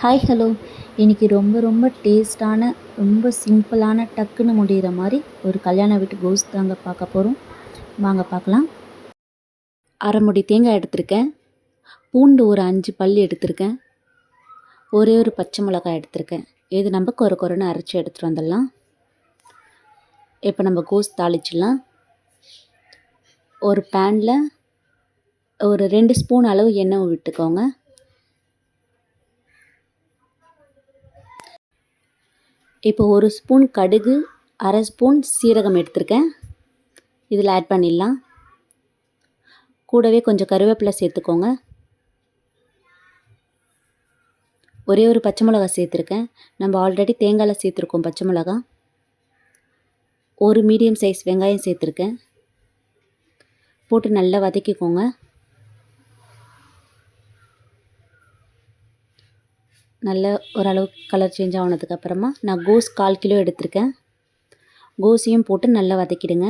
Hi hello இன்றைக்கி ரொம்ப ரொம்ப டேஸ்டான ரொம்ப சிம்பிளான டக்குன்னு முடிகிற மாதிரி ஒரு கல்யாண வீட்டு கோஸ் தாங்க பார்க்க போகிறோம் வாங்க பார்க்கலாம். அரை முடி தேங்காய் எடுத்திருக்கேன். பூண்டு ஒரு அஞ்சு பல் எடுத்திருக்கேன். ஒரே ஒரு பச்சை மிளகாய் எடுத்திருக்கேன். இது நம்ம கொர கொரன்னு அரைச்சி எடுத்துகிட்டு வந்துடலாம். இப்போ நம்ம கோஸ் தாளிச்சிடலாம். ஒரு பேனில் ஒரு ரெண்டு ஸ்பூன் அளவு எண்ணெய் விட்டுக்கோங்க. இப்போ ஒரு ஸ்பூன் கடுகு அரை ஸ்பூன் சீரகம் எடுத்திருக்கேன். இதில் ஆட் பண்ணிடலாம். கூடவே கொஞ்சம் கருவேப்பிலை சேர்த்துக்கோங்க. ஒரே ஒரு பச்சை மிளகா சேர்த்துருக்கேன். நம்ம ஆல்ரெடி தேங்காயில் சேர்த்துருக்கோம் பச்சை மிளகா ஒரு மீடியம் சைஸ் வெங்காயம் சேர்த்துருக்கேன். போட்டு நல்லா வதக்கிக்கோங்க. நல்ல ஓரளவு கலர் சேஞ்ச் ஆனதுக்கப்புறமா நான் கோஸ் கால் கிலோ எடுத்திருக்கேன். கோஸையும் போட்டு நல்லா வதக்கிடுங்க.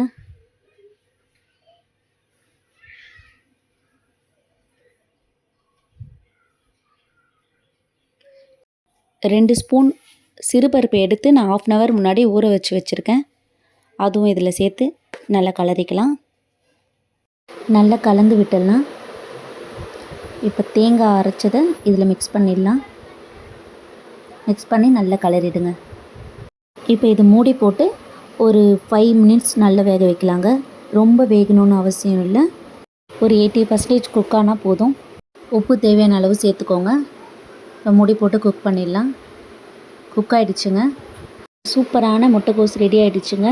ரெண்டு ஸ்பூன் சிறுபருப்பு எடுத்து நான் ஆஃப் அன் ஹவர் முன்னாடி ஊற வச்சு வச்சுருக்கேன். அதுவும் இதில் சேர்த்து நல்லா கலரிக்கலாம். நல்லா கலந்து விட்டுடலாம். இப்போ தேங்காய் அரைச்சதை இதில் மிக்ஸ் பண்ணிடலாம். மிக்ஸ் பண்ணி நல்லா கலரிடுங்க இப்போ இது மூடி போட்டு ஒரு ஃபைவ் மினிட்ஸ் நல்லா வேக வைக்கலாங்க. ரொம்ப வேகணும்னு அவசியம் இல்லை. ஒரு எயிட்டி பர்சன்டேஜ் குக் ஆனால் போதும். உப்பு தேவையான அளவு சேர்த்துக்கோங்க. இப்போ மூடி போட்டு குக் பண்ணிடலாம். குக் ஆகிடுச்சுங்க சூப்பரான முட்டைக்கோஸ் ரெடி ஆகிடுச்சுங்க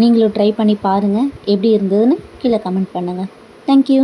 நீங்களும் ட்ரை பண்ணி பாருங்கள் எப்படி இருந்ததுன்னு கீழே கமெண்ட் பண்ணுங்கள் தேங்க்யூ